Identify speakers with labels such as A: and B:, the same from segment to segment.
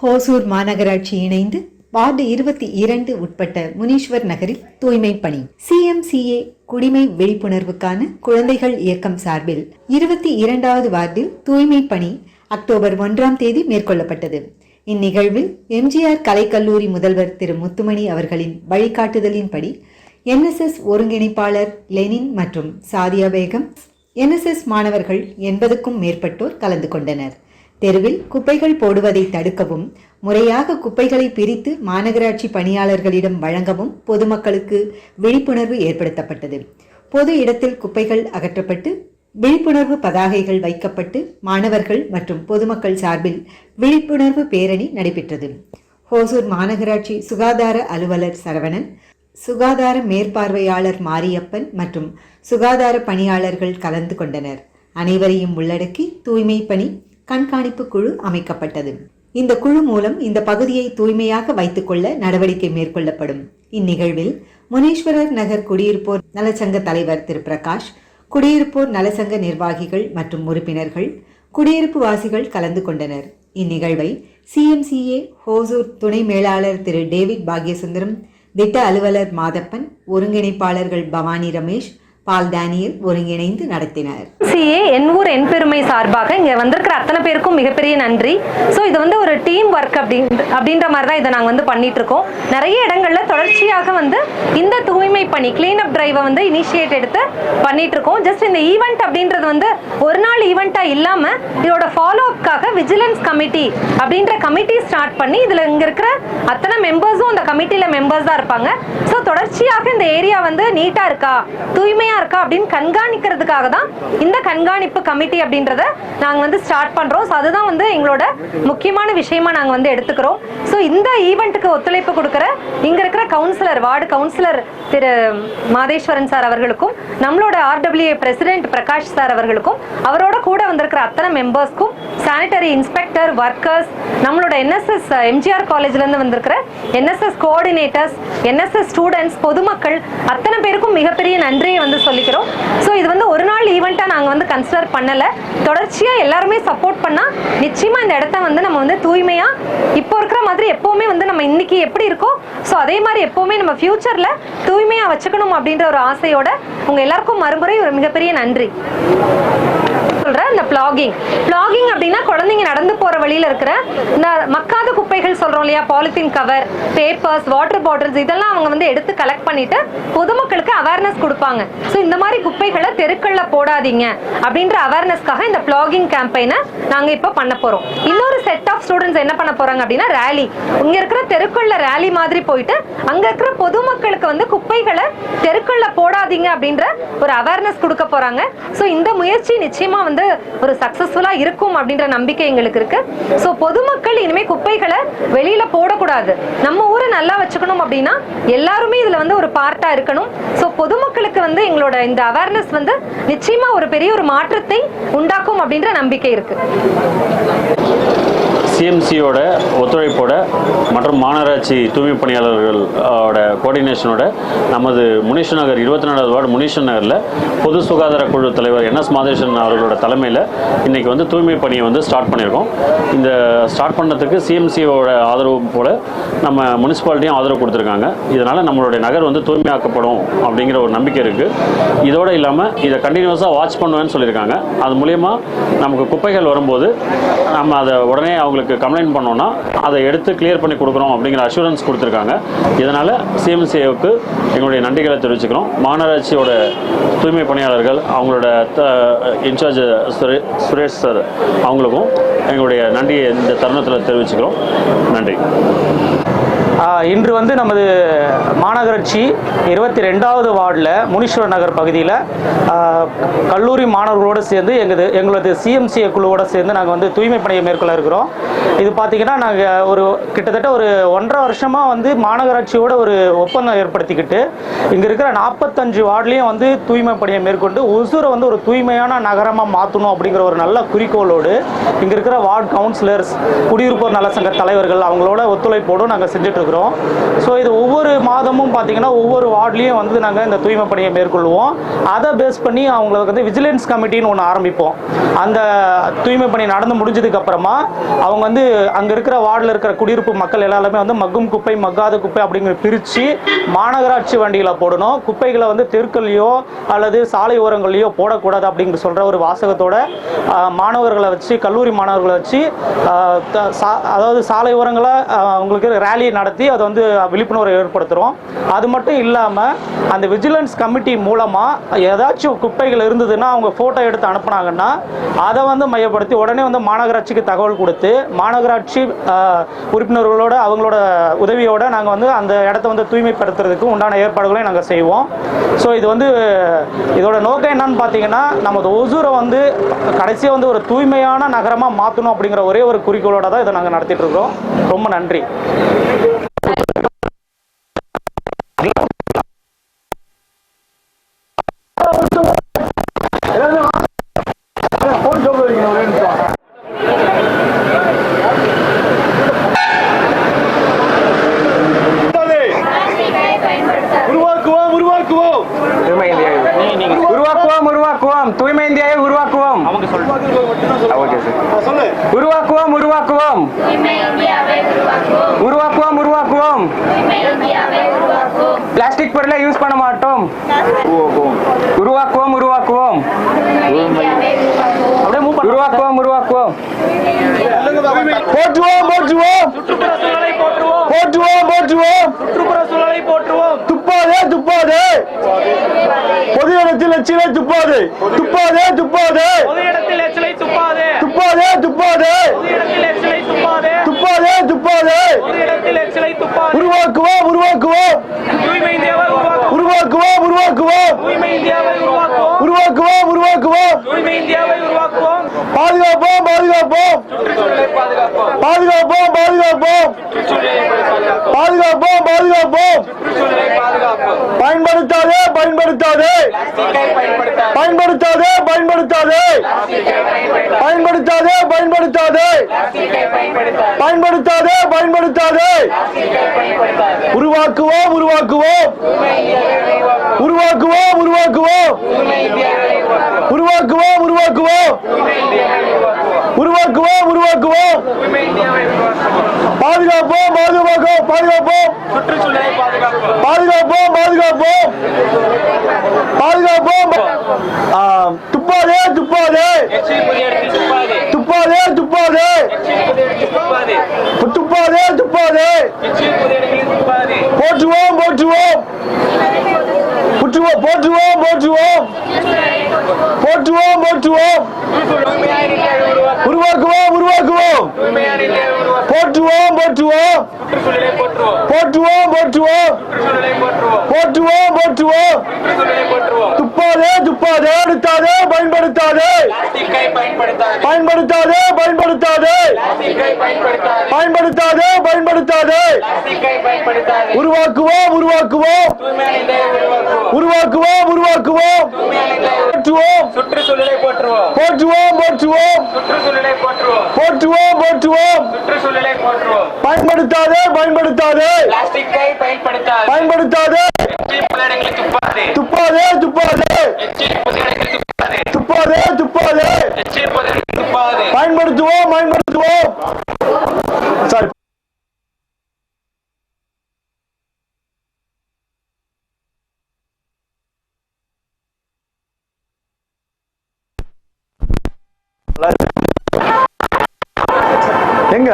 A: ஹோசூர் மாநகராட்சி இணைந்து வார்டு இருபத்தி இரண்டு உட்பட்ட முனீஸ்வர் நகரில் தூய்மை பணி. சிஎம்சிஏ குடிமை விழிப்புணர்வுக்கான குழந்தைகள் இயக்கம் சார்பில் இருபத்தி இரண்டாவது வார்டில் தூய்மை பணி அக்டோபர் ஒன்றாம் தேதி மேற்கொள்ளப்பட்டது. இந்நிகழ்வில் எம்ஜிஆர் கலைக்கல்லூரி முதல்வர் திரு முத்துமணி அவர்களின் வழிகாட்டுதலின்படி என்எஸ்எஸ் ஒருங்கிணைப்பாளர் லெனின் மற்றும் சாதியா பேகம் என்எஸ்எஸ் மாணவர்கள் எண்பதுக்கும் மேற்பட்டோர் கலந்து கொண்டனர். தெருவில் குப்பைகள் போடுவதை தடுக்கவும் முறையாக குப்பைகளை பிரித்து மாநகராட்சி பணியாளர்களிடம் வழங்கவும் பொதுமக்களுக்கு விழிப்புணர்வு ஏற்படுத்தப்பட்டது. பொது இடத்தில் குப்பைகள் அகற்றப்பட்டு விழிப்புணர்வு பதாகைகள் வைக்கப்பட்டு மாணவர்கள் மற்றும் பொதுமக்கள் சார்பில் விழிப்புணர்வு பேரணி நடைபெற்றது. ஹோசூர் மாநகராட்சி சுகாதார அலுவலர் சரவணன் சுகாதார மேற்பார்வையாளர் மாரியப்பன் மற்றும் சுகாதார பணியாளர்கள் கலந்து கொண்டனர். அனைவரையும் உள்ளடக்கி தூய்மை பணி கண்காணிப்பு குழு அமைக்கப்பட்டது. இந்த குழு மூலம் இந்த பகுதியை தூய்மையாக வைத்துக்கொள்ள நடவடிக்கை மேற்கொள்ளப்படும். இந்நிகழ்வில் முனேஸ்வரர் நகர் குடியிருப்போர் நலச்சங்க தலைவர் திரு. பிரகாஷ் குடியிருப்போர் நலச்சங்க நிர்வாகிகள் மற்றும் உறுப்பினர்கள் குடியிருப்பு வாசிகள் கலந்து கொண்டனர். இந்நிகழ்வை சிஎம்சிஏ ஹோசூர் துணை மேலாளர் திரு. டேவிட் பாக்யசுந்தரம் திட்ட அலுவலர் மாதப்பன் ஒருங்கிணைப்பாளர்கள் பவானி ரமேஷ் பால் டேனியல் ஒருங்கிணைந்து நடத்தினர்.
B: சிஏ என் ஊர் என் பெருமை சார்பாக இங்கே வந்திருக்கிற அத்தனை பேருக்கும் மிகப்பெரிய நன்றி. ஸோ இது வந்து ஒரு டீம் ஒர்க் அப்படின்ற அப்படின்ற மாதிரி தான் இதை நாங்கள் வந்து பண்ணிட்டு இருக்கோம் நிறைய இடங்கள்ல தொடர்ச்சியாக வந்து இந்த தூய்மை பணி கிளீன் அப் டிரைவை வந்து இனிஷியேட் எடுத்து பண்ணிட்டு இருக்கோம் ஜஸ்ட் இந்த ஈவெண்ட் அப்படின்றது வந்து ஒரு நாள் ஈவெண்ட்டாக இல்லாமல் இதோட ஃபாலோ அப்காக விஜிலன்ஸ் கமிட்டி அப்படின்ற கமிட்டி ஸ்டார்ட் பண்ணி இதில் இங்கே இருக்கிற அத்தனை மெம்பர்ஸும் அந்த கமிட்டியில் மெம்பர்ஸ் தான் இருப்பாங்க. ஸோ தொடர்ச்சியாக இந்த ஏரியா வந்து நீட்டாக இருக்கா? தூய்மையாக இருக்கா அப்படின்னு கண்காணிக்கிறதுக்காக தான் இந்த கண்காணிப்பு கமிட்டி அப்படின்றத நாங்கள் வந்து ஸ்டார்ட் பண்ணுறோம் ஸோ அதுதான் வந்து எங்களோட முக்கியமான விஷயமா நாங்கள் வந்து எடுத்துக்கிறோம். ஸோ இந்த ஈவெண்ட்டுக்கு ஒத்துழைப்பு கொடுக்குற இங்கே இருக்கிற கவுன்சிலர் வார்டு கவுன்சிலர் திரு மாதேஸ்வரன் சார் அவர்களுக்கும் நம்மளோட ஆர்டபிள்யூ பிரசிடென்ட் பிரகாஷ் சார் அவர்களுக்கும் அவரோட கூட வந்திருக்கிற அத்தனை மெம்பர்ஸ்க்கும் சானிட்டரி இன்ஸ்பெக்டர் ஒர்க்கர்ஸ் நம்மளோட என்எஸ்எஸ் எம்ஜிஆர் காலேஜ்லேருந்து வந்திருக்கிற என்எஸ்எஸ் கோஆர்டினேட்டர்ஸ் என்எஸ்எஸ் ஸ்டூடெண்ட்ஸ் பொதுமக்கள் அத்தனை பேருக்கும் மிகப்பெரிய நன்றியை வந்து சொல்லிக்கிறோம். ஸோ இது வந்து ஒரு நாள் ஈவெண்ட்டாக நாங்கள் வந்து கன்சிடர் பண்ணலை. தொடர்ச்சியாக எல்லாருமே சப்போர்ட் பண்ணால் நிச்சயமாக இந்த இடத்த வந்து நம்ம வந்து தூய்மையாக இப்போ இருக்கிற மாதிரி எப்போவுமே வந்து நம்ம இன்னைக்கு எப்படி இருக்கோ ஸோ அதே மாதிரி எப்போவுமே நம்ம ஃப்யூச்சரில் தூய்மையாக வச்சுக்கணும் அப்படின்ற ஒரு ஆசையோட உங்கள் எல்லாருக்கும் மறுமுறை ஒரு மிகப்பெரிய நன்றி. சொல்ற இந்த பிளாகிங் பிளாகிங் அப்படின்னா குழந்தைங்க நடந்து போற வழியில இருக்கிற இந்த மக்காத குப்பைகள் சொல்றோம் இல்லையா? Polythene cover papers water bottles இதெல்லாம் அவங்க வந்து எடுத்து கலெக்ட் பண்ணிட்டு பொதுமக்களுக்கு அவேர்னஸ் கொடுப்பாங்க. ஸோ இந்த மாதிரி குப்பைகளை தெருக்கள்ல போடாதீங்க அப்படின்ற அவேர்னஸ்க்காக இந்த பிளாகிங் கேம்பெயினை நாங்க இப்போ பண்ண போறோம். இன்னொரு செட் ஆஃப் ஸ்டூடெண்ட்ஸ் என்ன பண்ண போறாங்க அப்படின்னா ரேலி இங்க இருக்கிற தெருக்கள்ல ரேலி மாதிரி போயிட்டு அங்க இருக்கிற பொதுமக்களுக்கு வந்து குப்பைகளை தெருக்கள்ல போடாதீங்க அப்படின்ற ஒரு அவேர்னஸ் கொடுக்க போறாங்க. ஸோ இந்த முயற்சி நிச்சயமா வந்து ஒரு சக்சஸ்ஃபுல்லா இருக்கும் அப்படின்ற நம்பிக்கை எங்களுக்கு இருக்கு. ஸோ பொதுமக்கள் இனிமே குப்பைகளை வெளியில போடக்கூடாது. நம்ம ஊரை நல்லா வச்சுக்கணும் அப்படின்னா எல்லாருமே இதுல வந்து ஒரு பார்ட்டா இருக்கணும். ஸோ பொதுமக்களுக்கு வந்து எங்களோட இந்த அவேர்னஸ் வந்து நிச்சயமா ஒரு பெரிய ஒரு மாற்றத்தை உண்டாக்கும் அப்படின்ற நம்பிக்கை இருக்கு.
C: சிஎம்சியோட ஒத்துழைப்போட மற்றும் மாநகராட்சி தூய்மை பணியாளர்களோட கோஆர்டினேஷனோட நமது முனீஷ் நகர் இருபத்தி நாலாவது வார்டு முனீஷ் நகரில் பொது சுகாதார குழு தலைவர் என் எஸ் மாதேஸ்வரன் அவர்களோட தலைமையில் இன்றைக்கி வந்து தூய்மை பணியை வந்து ஸ்டார்ட் பண்ணியிருக்கோம். இந்த ஸ்டார்ட் பண்ணுறதுக்கு சிஎம்சியோட ஆதரவு போல் நம்ம முனிசிபாலிட்டியும் ஆதரவு கொடுத்துருக்காங்க. இதனால் நம்மளுடைய நகர் வந்து தூய்மையாக்கப்படும் அப்படிங்கிற ஒரு நம்பிக்கை இருக்குது இதோடு இல்லாமல் இதை கண்டினியூஸாக வாட்ச் பண்ணுவேன்னு சொல்லியிருக்காங்க. அது மூலயமா நமக்கு குப்பைகள் வரும்போது நம்ம அதை உடனே அவங்களுக்கு கம்ப்ளைண்ட் பண்ணோன்னா அதை எடுத்து கிளியர் பண்ணி கொடுக்குறோம் அப்படிங்கிற அஷூரன்ஸ் கொடுத்துருக்காங்க. இதனால் சிஎம்சிஏவுக்கு எங்களுடைய நன்றிகளை தெரிவிச்சுக்கிறோம். மாநகராட்சியோட தூய்மை பணியாளர்கள் அவங்களோட இன்சார்ஜ் சுரே சுரேஷ் சார் அவங்களுக்கும் எங்களுடைய நன்றியை இந்த தருணத்தில் தெரிவிச்சுக்கிறோம். நன்றி.
D: இன்று வந்து நமது மாநகராட்சி இருபத்தி ரெண்டாவது வார்டில் முனீஸ்வரர் நகர் பகுதியில் கல்லூரி மாணவர்களோடு சேர்ந்து எங்களது எங்களது சிஎம்சிஏ குழுவோடு சேர்ந்து நாங்கள் வந்து தூய்மை பணியை மேற்கொள்ள இருக்கிறோம். இது பார்த்திங்கன்னா நாங்கள் ஒரு கிட்டத்தட்ட ஒரு ஒன்றரை வருஷமாக வந்து மாநகராட்சியோட ஒரு ஒப்பந்தம் ஏற்படுத்திக்கிட்டு இங்கே இருக்கிற நாற்பத்தஞ்சு வார்டுலேயும் வந்து தூய்மை பணியை மேற்கொண்டு ஒசூரை வந்து ஒரு தூய்மையான நகரமாக மாற்றணும் அப்படிங்கிற ஒரு நல்ல குறிக்கோளோடு இங்கே இருக்கிற வார்டு கவுன்சிலர்ஸ் குடியிருப்போர் நல சங்க தலைவர்கள் அவங்களோட ஒத்துழைப்போடும் நாங்கள் செஞ்சுட்டு இருக்கிறோம் ஸோ இது ஒவ்வொரு மாதமும் பார்த்தீங்கன்னா ஒவ்வொரு வார்ட்லேயும் வந்து நாங்கள் இந்த தூய்மை பணியை மேற்கொள்வோம். அதை பேஸ் பண்ணி அவங்களுக்கு வந்து விஜிலன்ஸ் கமிட்டின்னு ஒன்று ஆரம்பிப்போம். அந்த தூய்மை பணி நடந்து முடிஞ்சதுக்கு அப்புறமா அவங்க வந்து அங்கே இருக்கிற வார்டில் இருக்கிற குடியிருப்பு மக்கள் எல்லாருமே வந்து மக்கும் குப்பை மக்காத குப்பை அப்படிங்கிற பிரித்து மாநகராட்சி வண்டியில் போடணும். குப்பைகளை வந்து தெருக்கள்லையோ அல்லது சாலை ஓரங்கள்லையோ போடக்கூடாது அப்படிங்கிற சொல்கிற ஒரு வாசகத்தோட மாணவர்களை வச்சு கல்லூரி மாணவர்களை வச்சு அதாவது சாலை ஓரங்களை அவங்களுக்கு ரேலி நடத்தி அதை வந்து விழிப்புணர்வு ஏற்படுத்துகிறோம் அது மட்டும் இல்லாமல் அந்த விஜிலன்ஸ் கமிட்டி மூலமாக ஏதாச்சும் குப்பைகள் இருந்ததுன்னா அவங்க ஃபோட்டோ எடுத்து அனுப்புனாங்கன்னா அதை வந்து மையப்படுத்தி உடனே வந்து மாநகராட்சிக்கு தகவல் கொடுத்து மாநகராட்சி உறுப்பினர்களோட அவங்களோட உதவியோட நாங்கள் வந்து அந்த இடத்த வந்து தூய்மைப்படுத்துறதுக்கு உண்டான ஏற்பாடுகளையும் நாங்கள் செய்வோம். ஸோ இது வந்து இதோட நோக்கம் என்னன்னு பார்த்தீங்கன்னா நமது ஒசூரை வந்து கடைசியாக வந்து ஒரு தூய்மையான நகரமாக மாற்றணும் அப்படிங்கிற ஒரே ஒரு குறிக்கோளோட தான் இதை நாங்கள் நடத்திட்டு இருக்கோம் ரொம்ப நன்றி
E: உருவாக்குவோம் உருவாக்குவோம்
F: தூய்மை இந்தியாவை உருவாக்குவோம் உருவாக்குவோம் தூய்மை இந்தியாவை உருவாக்குவோம்
D: அவங்க சொல்லுவாங்க
F: ஓகே சார்
E: ஆ, சொல்லு
F: உருவாக்குவோம் உருவாக்குவோம் உருவாக்குவோம் உருவாக்குவோம் பிளாஸ்டிக் பொருளை யூஸ் பண்ண மாட்டோம் உருவாக்குவோம் உருவாக்குவோம். உருவாக்குவோம் உருவாக்குவோம்.
E: போற்றுவோம் போற்றுவோம்.
D: போற்றுவோம்
E: போற்றுவோம். போற்றுவோம்
D: சுற்றுப்புற சூழலை போற்றுவோம்
E: துப்பாதே துப்பாதே. பொது இடத்தில் எச்சிலை துப்பாதே. துப்பாதே துப்பாதே.
D: பொது இடத்தில் எச்சிலை துப்பாதே.
E: துப்பாதே துப்பாதே.
D: பொது இடத்தில் எச்சிலை துப்பாதே
E: துப்பாதே துப்பாதே
D: பொது இடத்தில் எச்சிலை துப்பாதே
E: உருவாக்குவோம் உருவாக்குவோம்
D: தூய்மை இந்தியாவை உருவாக்குவோம்
E: உருவாக்குவோம் உருவாக்குவோம்
D: தூய்மை இந்தியாவை உருவாக்குவோம்
E: உருவாக்குவோம் உருவாக்குவோம்
D: தூய்மை இந்தியாவை உருவாக்குவோம்
E: பாதுகாப்போம் பாதுகாப்போம் பாதுகாப்போம் பாதுகாப்போம் பாதுகாப்போம் பாதுகாப்போம் பயன்படுத்தாதே. பயன்படுத்தாது பயன்படுத்தாதே. பயன்படுத்தாது பயன்படுத்தாதே. பயன்படுத்தாது பயன்படுத்தாது. உருவாக்குவோம் உருவாக்குவோம். உருவாக்குவோம் உருவாக்குவோம். உருவாக்குவோம் உருவாக்குவோம். உருவாக்குவோம் உருவாக்குவோம். பாதுகாப்போம் பாதுகாப்போம் பாதுகாப்போம். பாதுகாப்போம் பாதுகாப்போம். பாதுகாப்போம். துப்பாதே துப்பாதே. துப்பாதே துப்பாதே. துப்பாதே துப்பாதே. போற்றுவோம் போற்றுவோம். போற்றுவோம் போற்றுவோம் போற்றுவோம். போற்றுவோம் போற்றுவோம். உருவாக்குவோம் உருவாக்குவோம். போற்றுவோம் போற்றுவோம். போற்றுவோம் போற்றுவோம். போற்றுவோம் போற்றுவோம். துப்பாதே துப்பாதே அடுத்தாதே பயன்படுத்தாதே. பயன்படுத்தாதே. பயன்படுத்தாதே பயன்படுத்தாதே. பயன்படுத்தாதே. உருவாக்குவோம் உருவாக்குவோம். உருவாக்குவோம். உருவாக்குவோம் போற்றுவோம்.
F: சுற்றுச்சூழலை போற்றுவோம்.
E: போற்றுவோம் போற்றுவோம்.
F: சுற்றுச்சூழலை போற்றுவோம்.
E: போற்றுவோம் போற்றுவோம்.
F: சுற்றுச்சூழலை போற்றுவோம்.
E: பயன்படுத்தாதே பயன்படுத்தாதே.
F: பிளாஸ்டிக்கை பயன்படுத்தாது.
E: பயன்படுத்தாதே.
F: இடங்களில் துப்பாது.
E: துப்பாதே துப்பாதே. துப்பாதே துப்பாதே பயன்படுத்துவோம் பயன்படுத்துவோம். சாரி. எங்க?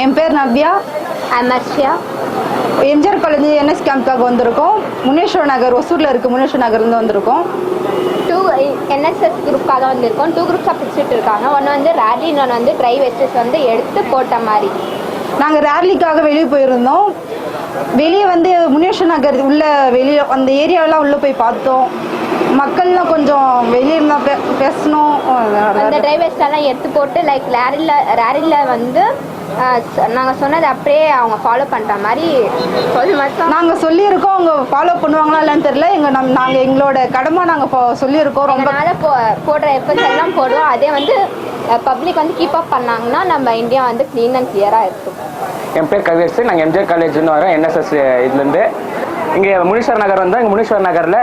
G: என் பேர் நவ்யா.
H: அமர்ஷியா
G: எம்ஜிஆர் காலேஜ் என்எஸ் கேம்ப்காக வந்திருக்கோம். முனேஸ்வர் நகர் ஒசூரில் இருக்குது முனேஸ்வர் நகர்லேருந்து வந்திருக்கோம்.
H: டூ என்எஸ்எஸ் குரூப்காக வந்திருக்கோம். டூ குரூப்ஸாக பிரிச்சுட்டு இருக்காங்க. ஒன்று வந்து ரேலி இன்னொன்று வந்து ட்ரை வெஸ்டஸ் வந்து எடுத்து போட்ட மாதிரி.
G: நாங்கள் ரேலிக்காக வெளியே போயிருந்தோம். வெளியே வந்து முனேஷ் நகர் உள்ள வெளியே அந்த ஏரியாவெல்லாம் உள்ளே போய் பார்த்தோம். மக்கள்லாம் கொஞ்சம் வெளியே இருந்தால் பேசணும்.
H: அந்த ட்ரை வெஸ்டெல்லாம் எடுத்து போட்டு லைக் ரேலியில் ரேலியில் வந்து நாங்கள் சொன்னதை அப்படியே அவங்க ஃபாலோ பண்ணுற மாதிரி
G: நாங்கள் சொல்லியிருக்கோம் அவங்க ஃபாலோ பண்ணுவாங்களா இல்லைன்னு தெரியல. எங்கள் நம் நாங்கள் எங்களோட கடமை நாங்கள் சொல்லியிருக்கோம் ரொம்ப.
H: அதனால போ போடுற எஃபர்ட்ஸ் எல்லாம் போடுவோம். அதே வந்து பப்ளிக் வந்து கீப் அப் பண்ணாங்கன்னா நம்ம இந்தியா வந்து க்ளீன் அண்ட் கிளியராக இருக்கும்.
F: என் பேர் கவியரசு நாங்கள் எம்ஜிஆர் காலேஜ்னு வரோம் என்எஸ்எஸ் இதுலேருந்து இங்கே முனீஸ்வர் நகர் வந்தோம். இங்கே முனீஸ்வர் நகரில்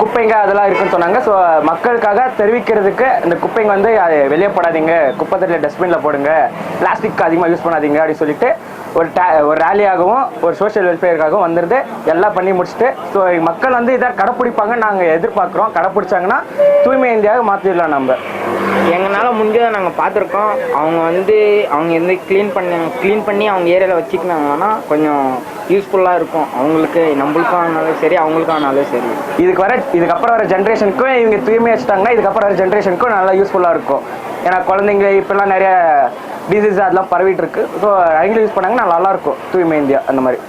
F: குப்பைங்க அதெல்லாம் இருக்குன்னு சொன்னாங்க. ஸோ மக்களுக்காக தெரிவிக்கிறதுக்கு இந்த குப்பைங்க வந்து அது வெளியே போடாதீங்க குப்பை தட்டில் டஸ்ட்பினில் போடுங்க. பிளாஸ்டிக் அதிகமாக யூஸ் பண்ணாதீங்க அப்படின்னு சொல்லிட்டு ஒரு டே ஒரு ரேலியாகவும் ஒரு சோஷியல் வெல்ஃபேருக்காகவும் வந்துருந்து எல்லாம் பண்ணி முடிச்சுட்டு ஸோ மக்கள் வந்து இதை கடைப்பிடிப்பாங்கன்னு நாங்கள் எதிர்பார்க்குறோம். கடைப்பிடிச்சாங்கன்னா தூய்மை இந்தியாவை மாற்றிடலாம் நம்ம.
I: எங்களால் முடிஞ்சதை நாங்கள் பார்த்துருக்கோம். அவங்க வந்து அவங்க வந்து க்ளீன் பண்ண க்ளீன் பண்ணி அவங்க ஏரியாவில் வச்சுக்கினாங்கன்னா கொஞ்சம் யூஸ்ஃபுல்லாக இருக்கும். அவங்களுக்கு நம்மளுக்கும் ஆனாலும் சரி அவங்களுக்கும் ஆனாலும் சரி.
F: இதுக்கு வர இதுக்கப்புறம் வர ஜென்ரேஷனுக்கும் இவங்க தூய்மை வச்சுட்டாங்கன்னா இதுக்கப்புறம் வர ஜென்ரேஷனுக்கும் நல்லா யூஸ்ஃபுல்லாக இருக்கும். ஏன்னா குழந்தைங்க இப்போல்லாம் நிறைய டிசீஸ் அதெல்லாம் பரவிட்டு இருக்கு ஸோ அவங்களும் யூஸ் பண்ணாங்கன்னா நல்லா இருக்கும் தூய்மை இந்தியா அந்த மாதிரி.